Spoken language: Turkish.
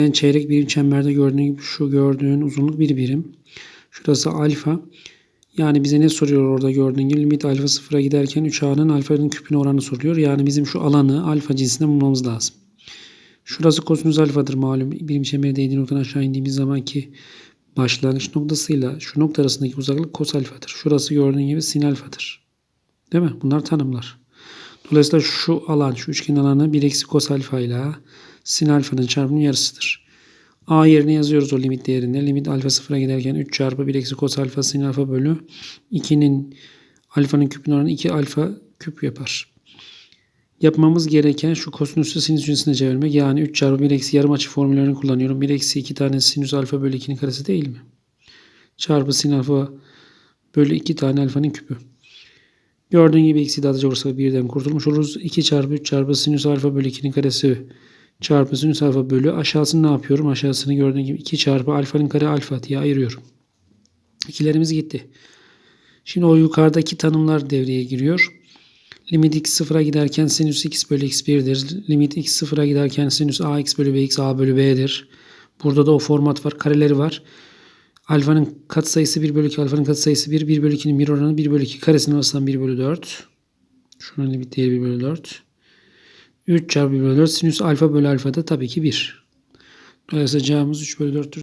Yani çeyrek birim çemberde gördüğün gibi şu gördüğün uzunluk bir birim. Şurası alfa. Yani bize ne soruyor orada gördüğün gibi limit alfa sıfıra giderken 3a'nın alfanın küpüne oranı soruluyor. Yani bizim şu alanı alfa cinsinden bulmamız lazım. Şurası kosinüs alfadır malum. Birim çembere değdiği noktadan aşağı indiğimiz zaman ki başlangıç noktasıyla şu nokta arasındaki uzaklık kos alfadır. Şurası gördüğün gibi sin alfadır. Değil mi? Bunlar tanımlar. Dolayısıyla şu alan, şu üçgen alanı 1 eksi kos alfa ile sin alfanın çarpımının yarısıdır. A yerine yazıyoruz o limit değerinde. Limit alfa sıfıra giderken 3 çarpı 1 eksi kos alfa sin alfa bölü 2'nin alfanın küpünün oranı 2 alfa küp yapar. Yapmamız gereken şu kosinüsü sinüs cinsine çevirmek. Yani 3 çarpı 1 eksi yarım açı formüllerini kullanıyorum. 1 eksi 2 tane sinüs alfa bölü 2'nin karesi değil mi? Çarpı sin alfa bölü 2 tane alfanın küpü. Gördüğün gibi eksi dağıtıcı olursak birden kurtulmuş oluruz. 2 çarpı 3 çarpı sinüs alfa bölü 2'nin karesi çarpı sinüs alfa bölü aşağısını ne yapıyorum? Aşağısını gördüğün gibi 2 çarpı alfanın kare alfa diye ayırıyorum. İkilerimiz gitti. Şimdi o yukarıdaki tanımlar devreye giriyor. Limit x sıfıra giderken sinüs x bölü x 1'dir. Limit x sıfıra giderken sinüs ax bölü bx a bölü b'dir. Burada da o format var. Kareleri var. Alfanın katsayısı 1 bölü 2, alfanın katsayısı 1, 1 bölü 2'nin 1 oranı 1 bölü 2 karesinin arasından 1 bölü 4. Şunun limit değeri 1 bölü 4. 3 çarpı 1 bölü 4 sinüs alfa bölü alfa da tabii ki 1. Dolayısıyla cevabımız 3 bölü 4'tür.